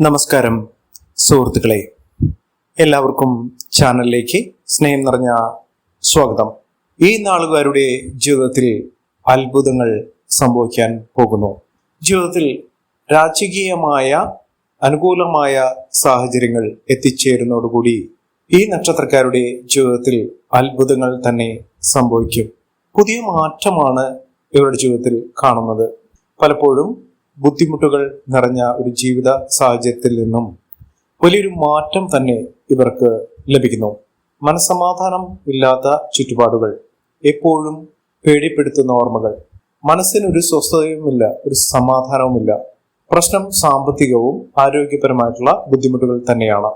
നമസ്കാരം സുഹൃത്തുക്കളെ. എല്ലാവർക്കും ചാനലിലേക്ക് സ്നേഹം നിറഞ്ഞ സ്വാഗതം. ഈ നാളുകാരുടെ ജീവിതത്തിൽ അത്ഭുതങ്ങൾ സംഭവിക്കാൻ പോകുന്നു. ജീവിതത്തിൽ രാജകീയമായ അനുകൂലമായ സാഹചര്യങ്ങൾ എത്തിച്ചേരുന്നതോടുകൂടി ഈ നക്ഷത്രക്കാരുടെ ജീവിതത്തിൽ അത്ഭുതങ്ങൾ തന്നെ സംഭവിക്കും. പുതിയ മാറ്റമാണ് ഇവരുടെ ജീവിതത്തിൽ കാണുന്നത്. പലപ്പോഴും ബുദ്ധിമുട്ടുകൾ നിറഞ്ഞ ഒരു ജീവിത സാഹചര്യത്തിൽ നിന്നും വലിയൊരു മാറ്റം തന്നെ ഇവർക്ക് ലഭിക്കുന്നു. മനസമാധാനം ഇല്ലാത്ത ചുറ്റുപാടുകൾ എപ്പോഴും പേടിപ്പെടുത്തുന്ന ഓർമ്മകൾ മനസ്സിനൊരു സ്വസ്ഥതയുമില്ല ഒരു സമാധാനവുമില്ല. പ്രശ്നം സാമ്പത്തികവും ആരോഗ്യപരമായിട്ടുള്ള ബുദ്ധിമുട്ടുകൾ തന്നെയാണ്.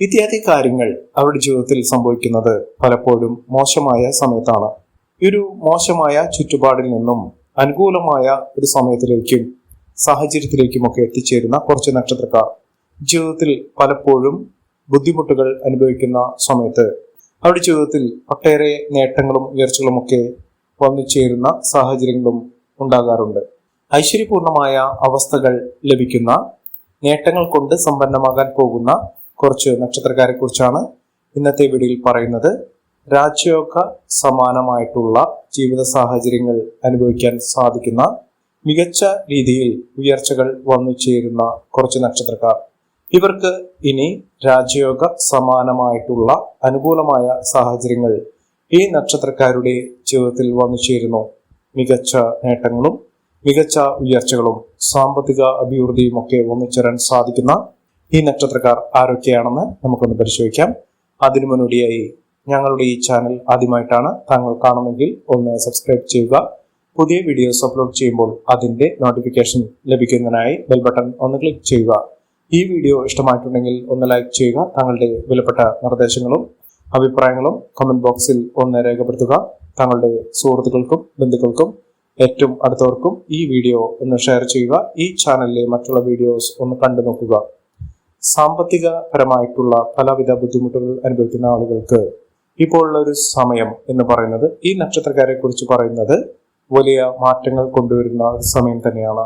ഇത്യാദി കാര്യങ്ങൾ അവരുടെ ജീവിതത്തിൽ സംഭവിക്കുന്നത് പലപ്പോഴും മോശമായ സമയത്താണ്. ഒരു മോശമായ ചുറ്റുപാടിൽ നിന്നും അനുകൂലമായ ഒരു സമയത്തിലേക്കും സാഹചര്യത്തിലേക്കുമൊക്കെ എത്തിച്ചേരുന്ന കുറച്ച് നക്ഷത്രക്കാർ. ജീവിതത്തിൽ പലപ്പോഴും ബുദ്ധിമുട്ടുകൾ അനുഭവിക്കുന്ന സമയത്ത് അവരുടെ ജീവിതത്തിൽ ഒട്ടേറെ നേട്ടങ്ങളും ഉയർച്ചകളും ഒക്കെ വന്നു ചേരുന്ന സാഹചര്യങ്ങളും ഉണ്ടാകാറുണ്ട്. ഐശ്വര്യപൂർണമായ അവസ്ഥകൾ ലഭിക്കുന്ന നേട്ടങ്ങൾ കൊണ്ട് സമ്പന്നമാകാൻ പോകുന്ന കുറച്ച് നക്ഷത്രക്കാരെ കുറിച്ചാണ് ഇന്നത്തെ വീഡിയോയിൽ പറയുന്നത്. രാജയോഗ സമാനമായിട്ടുള്ള ജീവിത സാഹചര്യങ്ങൾ അനുഭവിക്കാൻ സാധിക്കുന്ന മികച്ച രീതിയിൽ ഉയർച്ചകൾ വന്നു ചേരുന്ന കുറച്ച് നക്ഷത്രക്കാർ. ഇവർക്ക് ഇനി രാജയോഗ സമാനമായിട്ടുള്ള അനുകൂലമായ സാഹചര്യങ്ങൾ ഈ നക്ഷത്രക്കാരുടെ ജീവിതത്തിൽ വന്നു ചേരുന്നു. മികച്ച നേട്ടങ്ങളും മികച്ച ഉയർച്ചകളും സാമ്പത്തിക അഭിവൃദ്ധിയും ഒക്കെ ഒന്നിച്ചേരാൻ സാധിക്കുന്ന ഈ നക്ഷത്രക്കാർ ആരൊക്കെയാണെന്ന് നമുക്കൊന്ന് പരിശോധിക്കാം. അതിനു മുന്നോടിയായി ഞങ്ങളുടെ ഈ ചാനൽ ആദ്യമായിട്ടാണ് താങ്കൾ കാണുമെങ്കിൽ ഒന്ന് സബ്സ്ക്രൈബ് ചെയ്യുക പുതിയ വീഡിയോസ് അപ്ലോഡ് ചെയ്യുമ്പോൾ അതിന്റെ നോട്ടിഫിക്കേഷൻ ലഭിക്കുന്നതിനായി ബെൽ ബട്ടൺ ഒന്ന് ക്ലിക്ക് ചെയ്യുക. ഈ വീഡിയോ ഇഷ്ടമായിട്ടുണ്ടെങ്കിൽ ഒന്ന് ലൈക്ക് ചെയ്യുക. താങ്കളുടെ വിലപ്പെട്ട നിർദ്ദേശങ്ങളും അഭിപ്രായങ്ങളും കമന്റ് ബോക്സിൽ ഒന്ന് രേഖപ്പെടുത്തുക. താങ്കളുടെ സുഹൃത്തുക്കൾക്കും ബന്ധുക്കൾക്കും ഏറ്റവും അടുത്തവർക്കും ഈ വീഡിയോ ഒന്ന് ഷെയർ ചെയ്യുക. ഈ ചാനലിലെ മറ്റുള്ള വീഡിയോസ് ഒന്ന് കണ്ടു നോക്കുക. സാമ്പത്തികപരമായിട്ടുള്ള പലവിധ ബുദ്ധിമുട്ടുകൾ അനുഭവിക്കുന്ന ആളുകൾക്ക് ഇപ്പോഴുള്ള ഒരു സമയം എന്ന് പറയുന്നത് ഈ നക്ഷത്രക്കാരെ കുറിച്ച് പറയുന്നത് വലിയ മാറ്റങ്ങൾ കൊണ്ടുവരുന്ന ഒരു സമയം തന്നെയാണ്.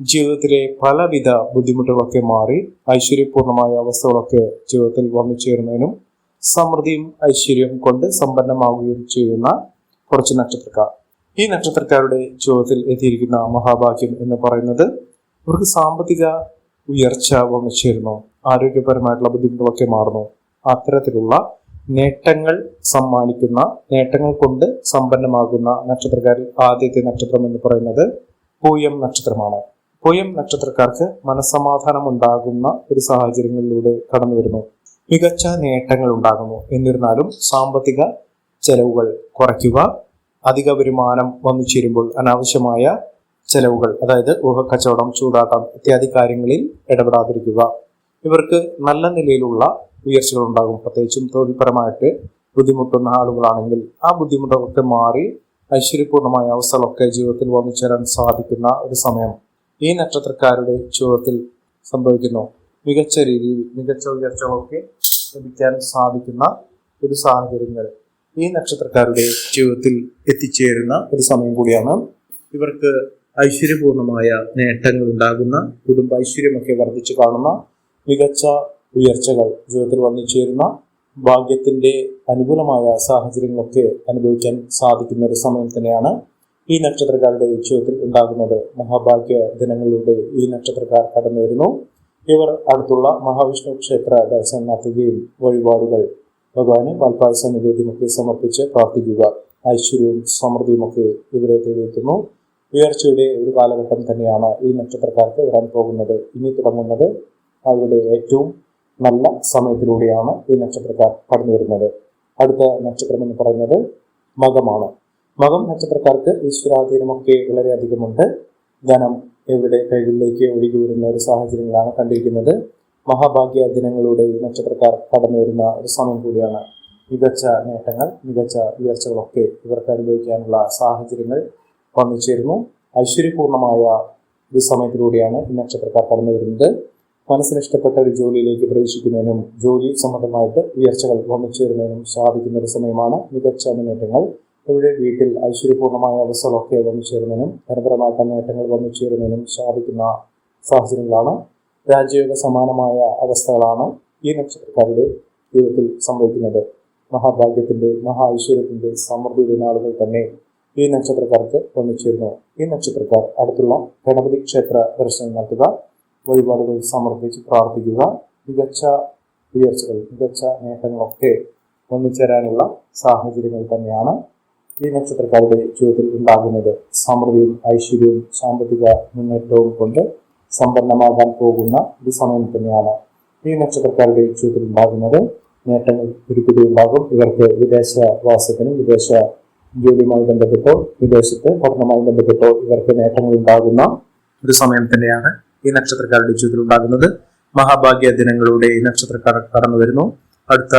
ജീവിതത്തിലെ പലവിധ ബുദ്ധിമുട്ടുകളൊക്കെ മാറി ഐശ്വര്യപൂർണമായ അവസ്ഥകളൊക്കെ ജീവിതത്തിൽ വന്നു ചേരുന്നതിനും സമൃദ്ധിയും ഐശ്വര്യവും കൊണ്ട് സമ്പന്നമാവുകയും ചെയ്യുന്ന കുറച്ച് നക്ഷത്രക്കാർ. ഈ നക്ഷത്രക്കാരുടെ ജീവിതത്തിൽ എത്തിയിരിക്കുന്ന മഹാഭാഗ്യം എന്ന് പറയുന്നത് അവർക്ക് സാമ്പത്തിക ഉയർച്ച വന്നു ചേരുന്നു. ആരോഗ്യപരമായിട്ടുള്ള ബുദ്ധിമുട്ടുകളൊക്കെ മാറുന്നു. അത്തരത്തിലുള്ള നേട്ടങ്ങൾ സമ്മാനിക്കുന്ന നേട്ടങ്ങൾ കൊണ്ട് സമ്പന്നമാകുന്ന നക്ഷത്രക്കാരിൽ ആദ്യത്തെ നക്ഷത്രം എന്ന് പറയുന്നത് പൂയം നക്ഷത്രമാണ്. പൂയം നക്ഷത്രക്കാർക്ക് മനസ്സമാധാനം ഉണ്ടാകുന്ന ഒരു സാഹചര്യങ്ങളിലൂടെ കടന്നു വരുന്നു. മികച്ച നേട്ടങ്ങൾ ഉണ്ടാകുന്നു. എന്നിരുന്നാലും സാമ്പത്തിക ചെലവുകൾ കുറയ്ക്കുക അധിക വരുമാനം വന്നു ചേരുമ്പോൾ അനാവശ്യമായ ചെലവുകൾ അതായത് ഊഹക്കച്ചവടം ചൂതാട്ടം ഇത്യാദി കാര്യങ്ങളിൽ ഇടപെടാതിരിക്കുക. ഇവർക്ക് നല്ല നിലയിലുള്ള ഉയർച്ചകൾ ഉണ്ടാകും പ്രത്യേകിച്ചും തൊഴിൽപരമായിട്ട് ബുദ്ധിമുട്ടുന്ന ആളുകളാണെങ്കിൽ ആ ബുദ്ധിമുട്ടുകളൊക്കെ മാറി ഐശ്വര്യപൂർണമായ അവസ്ഥകളൊക്കെ ജീവിതത്തിൽ വന്നു ചേരാൻ സാധിക്കുന്ന ഒരു സമയം ഈ നക്ഷത്രക്കാരുടെ ജീവിതത്തിൽ സംഭവിക്കുന്നു. മികച്ച രീതിയിൽ മികച്ച ഉയർച്ചകളൊക്കെ ലഭിക്കാൻ സാധിക്കുന്ന ഒരു സാഹചര്യങ്ങൾ ഈ നക്ഷത്രക്കാരുടെ ജീവിതത്തിൽ എത്തിച്ചേരുന്ന ഒരു സമയം കൂടിയാണ്. ഇവർക്ക് ഐശ്വര്യപൂർണമായ നേട്ടങ്ങൾ ഉണ്ടാകുന്ന കുടുംബ ഐശ്വര്യമൊക്കെ വർദ്ധിച്ചു കാണുന്ന മികച്ച ഉയർച്ചകൾ ജീവിതത്തിൽ വന്നു ചേരുന്ന ഭാഗ്യത്തിന്റെ അനുകൂലമായ സാഹചര്യങ്ങളൊക്കെ അനുഭവിക്കാൻ സാധിക്കുന്ന ഒരു സമയം തന്നെയാണ് ഈ നക്ഷത്രക്കാരുടെ ജീവിതത്തിൽ ഉണ്ടാകുന്നത്. മഹാഭാഗ്യ ദിനങ്ങളിലൂടെ ഈ നക്ഷത്രക്കാർ കടന്നു വരുന്നു. ഇവർ അടുത്തുള്ള മഹാവിഷ്ണു ക്ഷേത്ര ദർശനം നടത്തുകയും വഴിപാടുകൾ ഭഗവാന് വാൽപ്പായസ നിവേദ്യമൊക്കെ സമർപ്പിച്ച് പ്രാർത്ഥിക്കുക. ഐശ്വര്യവും സമൃദ്ധിയുമൊക്കെ ഇവരെ തേടിയെത്തുന്നു. ഉയർച്ചയുടെ ഒരു കാലഘട്ടം തന്നെയാണ് ഈ നക്ഷത്രക്കാർക്ക് വരാൻ പോകുന്നത്. ഇനി തുടങ്ങുന്നത് അവരുടെ ഏറ്റവും നല്ല സമയത്തിലൂടെയാണ് ഈ നക്ഷത്രക്കാർ കടന്നു വരുന്നത്. അടുത്ത നക്ഷത്രം എന്ന് പറയുന്നത് മകമാണ്. മകം നക്ഷത്രക്കാർക്ക് ഈശ്വരാധീനമൊക്കെ വളരെയധികമുണ്ട് ധനം എവിടെ കൈകളിലേക്ക് ഒഴുകി വരുന്ന ഒരു സാഹചര്യങ്ങളാണ് കണ്ടിരിക്കുന്നത്. മഹാഭാഗ്യ ദിനങ്ങളുടെ ഈ നക്ഷത്രക്കാർ കടന്നു വരുന്ന ഒരു സമയം കൂടിയാണ് മികച്ച നേട്ടങ്ങൾ മികച്ച ഉയർച്ചകളൊക്കെ ഇവർക്ക് അനുഭവിക്കാനുള്ള സാഹചര്യങ്ങൾ വന്നു ചേരുന്നു. ഐശ്വര്യപൂർണമായ ഒരു സമയത്തിലൂടെയാണ് ഈ നക്ഷത്രക്കാർ കടന്നു വരുന്നത്. മനസ്സിന് ഇഷ്ടപ്പെട്ട ഒരു ജോലിയിലേക്ക് പ്രവേശിക്കുന്നതിനും ജോലി സംബന്ധമായിട്ട് ഉയർച്ചകൾ വന്നു ചേരുന്നതിനും സാധിക്കുന്ന ഒരു സമയമാണ് മികച്ച മുന്നേറ്റങ്ങൾ. ഇവിടെ വീട്ടിൽ ഐശ്വര്യപൂർണമായ അവസ്ഥകളൊക്കെ വന്നു ചേരുന്നതിനും ധനപരമായിട്ട് നേട്ടങ്ങൾ വന്നു ചേരുന്നതിനും സാധിക്കുന്ന സാഹചര്യങ്ങളാണ്. രാജ്യയോഗ സമാനമായ അവസ്ഥകളാണ് ഈ നക്ഷത്രക്കാരുടെ ജീവിതത്തിൽ സംഭവിക്കുന്നത്. മഹാഭാഗ്യത്തിന്റെ മഹാ ഐശ്വര്യത്തിന്റെ സമൃദ്ധിയുടെ നാളുകൾ തന്നെ ഈ നക്ഷത്രക്കാർക്ക് വന്നിച്ചേരുന്നു ഈ നക്ഷത്രക്കാർ അടുത്തുള്ള ഗണപതി ക്ഷേത്ര ദർശനം നടത്തുക. വഴിപാടുകൾ സമർപ്പിച്ച് പ്രാർത്ഥിക്കുക. മികച്ച ഉയർച്ചകൾ മികച്ച നേട്ടങ്ങളൊക്കെ ഒന്നിച്ചേരാനുള്ള സാഹചര്യങ്ങൾ തന്നെയാണ് ഈ നക്ഷത്രക്കാരുടെ ജീവിതത്തിൽ ഉണ്ടാകുന്നത്. സമൃദ്ധിയും ഐശ്വര്യവും സാമ്പത്തിക മുന്നേറ്റവും കൊണ്ട് സമ്പന്നമാകാൻ പോകുന്ന ഒരു സമയം തന്നെയാണ് ഈ നക്ഷത്രക്കാരുടെ ജീവിതത്തിൽ ഉണ്ടാകുന്നത്. നേട്ടങ്ങൾ ഒരുപിടി ഉണ്ടാകും ഇവർക്ക് വിദേശ വാസത്തിനും വിദേശ ജോലിയുമായി ബന്ധപ്പെട്ടോ വിദേശത്ത് പഠനവുമായി ബന്ധപ്പെട്ടോ ഇവർക്ക് നേട്ടങ്ങൾ ഉണ്ടാകുന്ന ഒരു സമയം തന്നെയാണ് ഈ നക്ഷത്രക്കാരുടെ ജീവിതത്തിൽ ഉണ്ടാകുന്നത്. മഹാഭാഗ്യ ദിനങ്ങളുടെ ഈ നക്ഷത്രക്കാർ കടന്നു വരുന്നു. അടുത്ത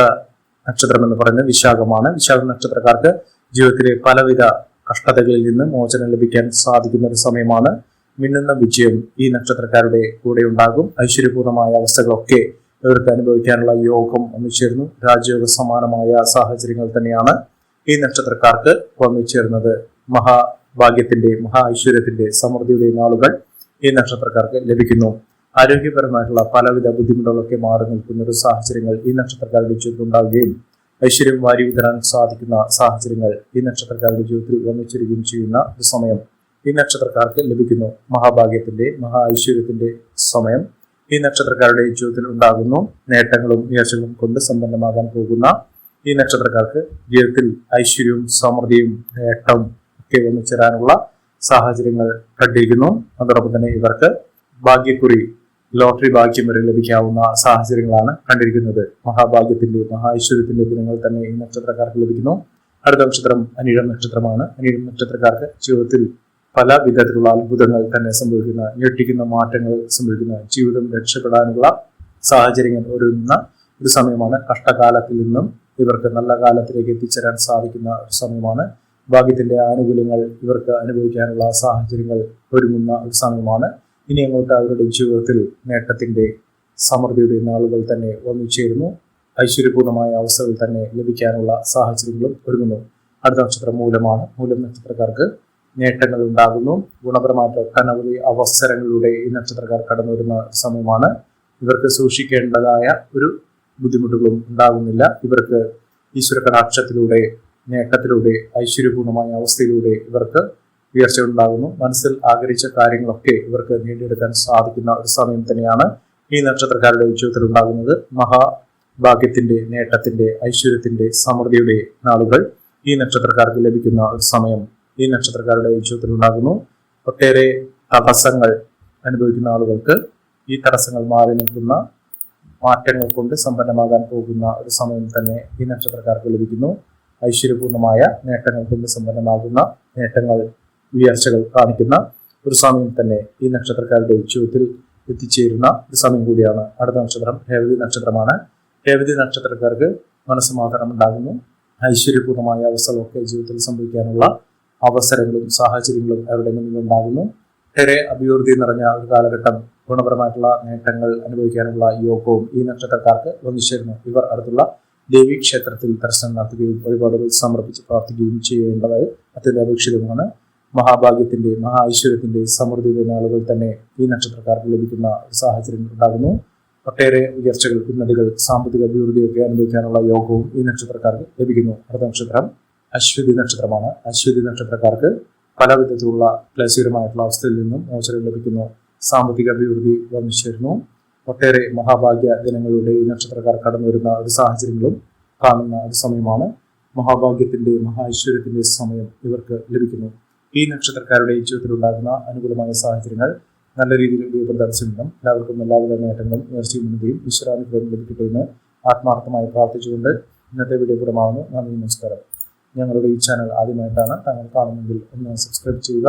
നക്ഷത്രം എന്ന് പറയുന്നത് വിശാഖമാണ്. വിശാഖ നക്ഷത്രക്കാർക്ക് ജീവിതത്തിലെ പലവിധ കഷ്ടതകളിൽ നിന്ന് മോചനം ലഭിക്കാൻ സാധിക്കുന്ന ഒരു സമയമാണ്. മിന്നുന്ന വിജയം ഈ നക്ഷത്രക്കാരുടെ കൂടെ ഉണ്ടാകും. ഐശ്വര്യപൂർണമായ അവസ്ഥകളൊക്കെ ഇവർക്ക് അനുഭവിക്കാനുള്ള യോഗം ഒന്നിച്ചേർന്നു രാജയോഗ സമാനമായ സാഹചര്യങ്ങൾ തന്നെയാണ് ഈ നക്ഷത്രക്കാർക്ക് വന്നുചേർന്നത് മഹാഭാഗ്യത്തിന്റെ മഹാ ഐശ്വര്യത്തിന്റെ സമൃദ്ധിയുടെ നാളുകൾ ഈ നക്ഷത്രക്കാർക്ക് ലഭിക്കുന്നു. ആരോഗ്യപരമായിട്ടുള്ള പലവിധ ബുദ്ധിമുട്ടുകളൊക്കെ മാറി നിൽക്കുന്ന ഒരു സാഹചര്യങ്ങൾ ഈ നക്ഷത്രക്കാരുടെ ജീവിതത്തിൽ ഉണ്ടാവുകയും ഐശ്വര്യം വാരി വിതരാൻ സാധിക്കുന്ന സാഹചര്യങ്ങൾ ഈ നക്ഷത്രക്കാരുടെ ജീവിതത്തിൽ വന്നിച്ചിരിക്കുകയും ചെയ്യുന്ന ഒരു സമയം ഈ നക്ഷത്രക്കാർക്ക് ലഭിക്കുന്നു. മഹാഭാഗ്യത്തിന്റെ മഹാ ഐശ്വര്യത്തിന്റെ സമയം ഈ നക്ഷത്രക്കാരുടെ ജീവിതത്തിൽ ഉണ്ടാകുന്നു. നേട്ടങ്ങളും ഉയർച്ചകളും കൊണ്ട് സമ്പന്നമാകാൻ പോകുന്ന ഈ നക്ഷത്രക്കാർക്ക് ജീവിതത്തിൽ ഐശ്വര്യവും സമൃദ്ധിയും നേട്ടവും ഒക്കെ വന്നു ചേരാനുള്ള സാഹചര്യങ്ങൾ കണ്ടിരിക്കുന്നു. അതോടൊപ്പം തന്നെ ഇവർക്ക് ഭാഗ്യക്കുറി ലോട്ടറി ഭാഗ്യം വരെ ലഭിക്കാവുന്ന സാഹചര്യങ്ങളാണ് കണ്ടിരിക്കുന്നത്. മഹാഭാഗ്യത്തിന്റെ മഹാഐശ്വര്യത്തിന്റെ ദിനങ്ങൾ തന്നെ ഈ നക്ഷത്രക്കാർക്ക് ലഭിക്കുന്നു. അടുത്ത നക്ഷത്രം അനിഴം നക്ഷത്രമാണ്. അനിഴം നക്ഷത്രക്കാർക്ക് ജീവിതത്തിൽ പല വിധത്തിലുള്ള അത്ഭുതങ്ങൾ തന്നെ സംഭവിക്കുന്ന ഞെട്ടിക്കുന്ന മാറ്റങ്ങൾ സംഭവിക്കുന്ന ജീവിതം രക്ഷപ്പെടാനുള്ള സാഹചര്യങ്ങൾ ഒരുങ്ങുന്ന ഒരു സമയമാണ്. കഷ്ടകാലത്തിൽ നിന്നും ഇവർക്ക് നല്ല കാലത്തിലേക്ക് എത്തിച്ചേരാൻ സാധിക്കുന്ന ഒരു സമയമാണ്. ഭാഗ്യത്തിന്റെ ആനുകൂല്യങ്ങൾ ഇവർക്ക് അനുഭവിക്കാനുള്ള സാഹചര്യങ്ങൾ ഒരുങ്ങുന്ന ഒരു സമയമാണ്. ഇനി അങ്ങോട്ട് അവരുടെ ജീവിതത്തിൽ നേട്ടത്തിന്റെ സമൃദ്ധിയുടെ നാളുകൾ തന്നെ വന്നു ചേരുന്നു. ഐശ്വര്യപൂർണമായ അവസ്ഥകൾ തന്നെ ലഭിക്കാനുള്ള സാഹചര്യങ്ങളും ഒരുങ്ങുന്നു. അടുത്ത നക്ഷത്രം മൂലമാണ്. മൂലം നക്ഷത്രക്കാർക്ക് നേട്ടങ്ങൾ ഉണ്ടാകുന്നു. ഗുണപരമായിട്ട് ഒട്ടനവധി അവസരങ്ങളിലൂടെ ഈ നക്ഷത്രക്കാർ കടന്നു വരുന്ന സമയമാണ്. ഇവർക്ക് സൂക്ഷിക്കേണ്ടതായ ഒരു ബുദ്ധിമുട്ടുകളും ഉണ്ടാകുന്നില്ല. ഇവർക്ക് ഈശ്വര കടാക്ഷത്തിലൂടെ നേട്ടത്തിലൂടെ ഐശ്വര്യപൂർണമായ അവസ്ഥയിലൂടെ ഇവർക്ക് ഉയർച്ച ഉണ്ടാകുന്നു മനസ്സിൽ ആഗ്രഹിച്ച കാര്യങ്ങളൊക്കെ ഇവർക്ക് നേടിയെടുക്കാൻ സാധിക്കുന്ന ഒരു സമയം തന്നെയാണ് ഈ നക്ഷത്രക്കാരുടെ ജീവിതത്തിൽ ഉണ്ടാകുന്നത്. മഹാഭാഗ്യത്തിന്റെ നേട്ടത്തിന്റെ ഐശ്വര്യത്തിന്റെ സമൃദ്ധിയുടെ നാളുകൾ ഈ നക്ഷത്രക്കാർക്ക് ലഭിക്കുന്ന ഒരു സമയം ഈ നക്ഷത്രക്കാരുടെ ജീവിതത്തിൽ ഉണ്ടാകുന്നു. ഒട്ടേറെ തടസ്സങ്ങൾ അനുഭവിക്കുന്ന ആളുകൾക്ക് ഈ തടസ്സങ്ങൾ മാറി നിൽക്കുന്ന മാറ്റങ്ങൾ കൊണ്ട് സമ്പന്നമാകാൻ പോകുന്ന ഒരു സമയം തന്നെ ഈ നക്ഷത്രക്കാർക്ക് ലഭിക്കുന്നു. ഐശ്വര്യപൂർണമായ നേട്ടങ്ങൾ കൊണ്ട് സമ്പന്നമാകുന്ന നേട്ടങ്ങൾ ഉയർച്ചകൾ കാണിക്കുന്ന ഒരു സമയം തന്നെ ഈ നക്ഷത്രക്കാരുടെ ജീവിതത്തിൽ എത്തിച്ചേരുന്ന ഒരു സമയം കൂടിയാണ്. അടുത്ത നക്ഷത്രം രേവതി നക്ഷത്രമാണ്. രേവതി നക്ഷത്രക്കാർക്ക് മനസ്സമാധാനം ഉണ്ടാകുന്നു. ഐശ്വര്യപൂർണമായ അവസ്ഥകളൊക്കെ ജീവിതത്തിൽ സംഭവിക്കാനുള്ള അവസരങ്ങളും സാഹചര്യങ്ങളും അവരുടെ മുന്നിൽ ഉണ്ടാകുന്നു. ഏറെ അഭിവൃദ്ധി നിറഞ്ഞ ഒരു കാലഘട്ടം ഗുണപരമായിട്ടുള്ള നേട്ടങ്ങൾ അനുഭവിക്കാനുള്ള യോഗവും ഈ നക്ഷത്രക്കാർക്ക് വന്നിച്ചേരുന്നു ഇവർ അടുത്തുള്ള ദേവീ ക്ഷേത്രത്തിൽ ദർശനം നടത്തുകയും വഴിപാടുകൾ സമർപ്പിച്ച് പ്രാർത്ഥിക്കുകയും ചെയ്യേണ്ടത് അത്യന്താപേക്ഷിതമാണ്. മഹാഭാഗ്യത്തിന്റെ മഹാ ഐശ്വര്യത്തിന്റെ സമൃദ്ധിയുടെ നാളുകൾ തന്നെ ഈ നക്ഷത്രക്കാർക്ക് ലഭിക്കുന്ന സാഹചര്യങ്ങൾ ഉണ്ടാകുന്നു. ഒട്ടേറെ ഉയർച്ചകൾ ഉന്നതികൾ സാമ്പത്തിക അഭിവൃദ്ധിയൊക്കെ അനുഭവിക്കാനുള്ള യോഗവും ഈ നക്ഷത്രക്കാർക്ക് ലഭിക്കുന്നു. അടുത്ത നക്ഷത്രം അശ്വതി നക്ഷത്രമാണ്. അശ്വതി നക്ഷത്രക്കാർക്ക് പല വിധത്തിലുള്ള ക്ലേശകരമായിട്ടുള്ള അവസ്ഥയിൽ നിന്നും മോചനം ലഭിക്കുന്നു. സാമ്പത്തിക അഭിവൃദ്ധി വന്നു ചേരുന്നു ഒട്ടേറെ മഹാഭാഗ്യ ദിനങ്ങളുടെ നക്ഷത്രക്കാർ കടന്നു വരുന്ന ഒരു സാഹചര്യങ്ങളും കാണുന്ന ഒരു സമയമാണ്. മഹാഭാഗ്യത്തിന്റെ മഹാ ഐശ്വര്യത്തിന്റെ സമയം ഇവർക്ക് ലഭിക്കുന്നു. ഈ നക്ഷത്രക്കാരുടെ ജീവിതത്തിലുണ്ടാകുന്ന അനുകൂലമായ സാഹചര്യങ്ങൾ നല്ല രീതിയിൽ ശ്രമിക്കണം. എല്ലാവർക്കും എല്ലാവിധ നേട്ടങ്ങളും ഉയർച്ചയും മുന്നുകയും ഈശ്വരാനുഗ്രഹം ലഭിക്കട്ടെ എന്ന് ആത്മാർത്ഥമായി പ്രാർത്ഥിച്ചുകൊണ്ട് ഇന്നത്തെ വീഡിയോ പൂർണമാകുന്നു. നന്ദി നമസ്കാരം. ഞങ്ങളുടെ ഈ ചാനൽ ആദ്യമായിട്ടാണ് താങ്കൾ കാണുന്നതെങ്കിൽ ഒന്ന് സബ്സ്ക്രൈബ് ചെയ്യുക.